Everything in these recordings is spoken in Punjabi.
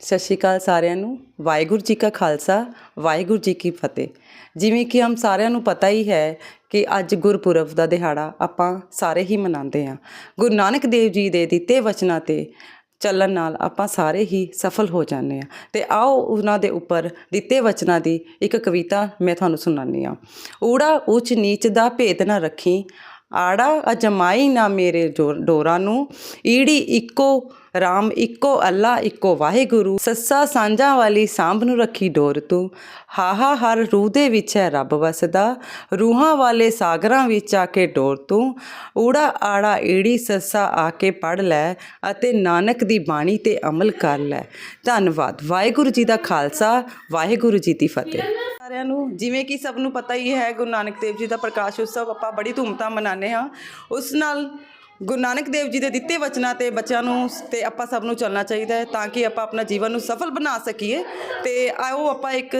ਸਤਿ ਸ਼੍ਰੀ ਅਕਾਲ ਸਾਰਿਆਂ ਨੂੰ। ਵਾਹਿਗੁਰੂ ਜੀ ਕਾ ਖਾਲਸਾ, ਵਾਹਿਗੁਰੂ ਜੀ ਕੀ ਫਤਿਹ। ਜਿਵੇਂ ਕਿ ਹਮ ਸਾਰਿਆਂ ਨੂੰ ਪਤਾ ਹੀ ਹੈ ਕਿ ਅੱਜ ਗੁਰਪੁਰਬ ਦਾ ਦਿਹਾੜਾ ਆਪਾਂ ਸਾਰੇ ਹੀ ਮਨਾਉਂਦੇ ਹਾਂ। ਗੁਰੂ ਨਾਨਕ ਦੇਵ ਜੀ ਦੇ ਦਿੱਤੇ ਵਚਨਾਂ ਤੇ ਚੱਲਣ ਨਾਲ ਆਪਾਂ ਸਾਰੇ ਹੀ ਸਫਲ ਹੋ ਜਾਂਦੇ ਹਾਂ। ਤੇ ਆਓ ਉਹਨਾਂ ਦੇ ਉੱਪਰ ਦਿੱਤੇ ਵਚਨਾਂ ਦੀ ਇੱਕ ਕਵਿਤਾ ਮੈਂ ਤੁਹਾਨੂੰ ਸੁਣਾਉਂਦੀ ਹਾਂ। ਊੜਾ ਉੱਚ ਨੀਚ ਦਾ ਭੇਦ ਨਾ ਰੱਖੀ ਆੜਾ ਅਜਮਾਈ ਨਾ ਮੇਰੇ ਜੋ- ਡੋਰਾਂ ਨੂੰ। ਈੜੀ ਇੱਕੋ ਰਾਮ, ਇੱਕੋ ਅੱਲਾ, ਇੱਕੋ ਵਾਹਿਗੁਰੂ। ਸੱਸਾ ਸਾਂਝਾਂ ਵਾਲੀ ਸਾਂਭ ਨੂੰ ਰੱਖੀ ਡੋਰ ਤੂੰ। ਹਾਹਾ, ਹਰ ਰੂਹ ਦੇ ਵਿੱਚ ਹੈ ਰੱਬ ਵਸਦਾ। ਰੂਹਾਂ ਵਾਲੇ ਸਾਗਰਾਂ ਵਿੱਚ ਆ ਕੇ ਡੋਰ ਤੂੰ। ਊੜਾ ਆੜਾ ਈੜੀ ਸੱਸਾ ਆ ਕੇ ਪੜ ਲੈ ਅਤੇ ਨਾਨਕ ਦੀ ਬਾਣੀ ਤੇ ਅਮਲ ਕਰ ਲੈ। ਧੰਨਵਾਦ। ਵਾਹਿਗੁਰੂ ਜੀ ਦਾ ਖਾਲਸਾ, ਵਾਹਿਗੁਰੂ ਜੀ ਦੀ ਫਤਿਹ। ਸਾਰਿਆਂ ਨੂੰ, ਜਿਵੇਂ ਕਿ ਸਭ ਨੂੰ ਪਤਾ ਹੀ ਹੈ ਗੁਰੂ ਨਾਨਕ ਦੇਵ ਜੀ ਦਾ ਪ੍ਰਕਾਸ਼ ਉਤਸਵ, ਆਪਾਂ ਬੜੀ ਧੂਮਧਾਮ ਮਨਾਉਂਦੇ ਹਾਂ। ਉਸ ਨਾਲ ਗੁਰੂ ਨਾਨਕ ਦੇਵ ਜੀ ਦੇ ਦਿੱਤੇ ਵਚਨਾਂ ਤੇ ਬੱਚਿਆਂ ਨੂੰ ਤੇ ਆਪਾਂ ਸਭ ਨੂੰ ਚੱਲਣਾ ਚਾਹੀਦਾ ਹੈ ਤਾਂ ਕਿ ਆਪਾਂ ਆਪਣਾ ਜੀਵਨ ਨੂੰ ਸਫਲ ਬਣਾ ਸਕੀਏ। ਤੇ ਆਓ ਆਪਾਂ ਇੱਕ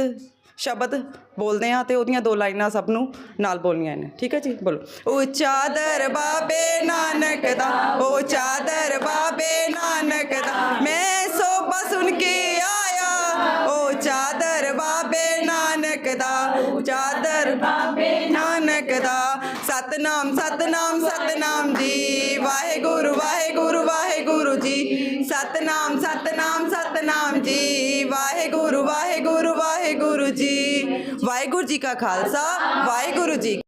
ਸ਼ਬਦ ਬੋਲਦੇ ਹਾਂ ਤੇ ਉਹਦੀਆਂ ਦੋ ਲਾਈਨਾਂ ਸਭ ਨੂੰ ਨਾਲ ਬੋਲਣੀਆਂ ਨੇ। ਠੀਕ ਹੈ ਜੀ? ਬੋਲੋ। ਉੱਚਾ ਦਰ ਬਾਬੇ ਨਾਨਕ ਦਾ ਉੱਚਾ ਦਰ ਬਾਬੇ ਨਾਨਕ ਦਾ, ਮੈਂ ਸੋਭਾ ਸੁਣ ਕੇ ਆਇਆ। ਓ ਚਾਦਰ ਬਾਬੇ ਦਾ ਚਾਦਰ ਬਾਬੇ ਨਾਨਕ ਦਾ। ਸਤਨਾਮ ਸਤਨਾਮ ਸਤਨਾਮ ਜੀ। ਵਾਹਿਗੁਰੂ ਵਾਹਿਗੁਰੂ ਵਾਹਿਗੁਰੂ ਜੀ। ਸਤਨਾਮ ਸਤਨਾਮ ਸਤਨਾਮ ਜੀ। ਵਾਹਿਗੁਰੂ ਵਾਹਿਗੁਰੂ ਵਾਹਿਗੁਰੂ ਜੀ। ਵਾਹਿਗੁਰੂ ਜੀ ਕਾ ਖਾਲਸਾ, ਵਾਹਿਗੁਰੂ ਜੀ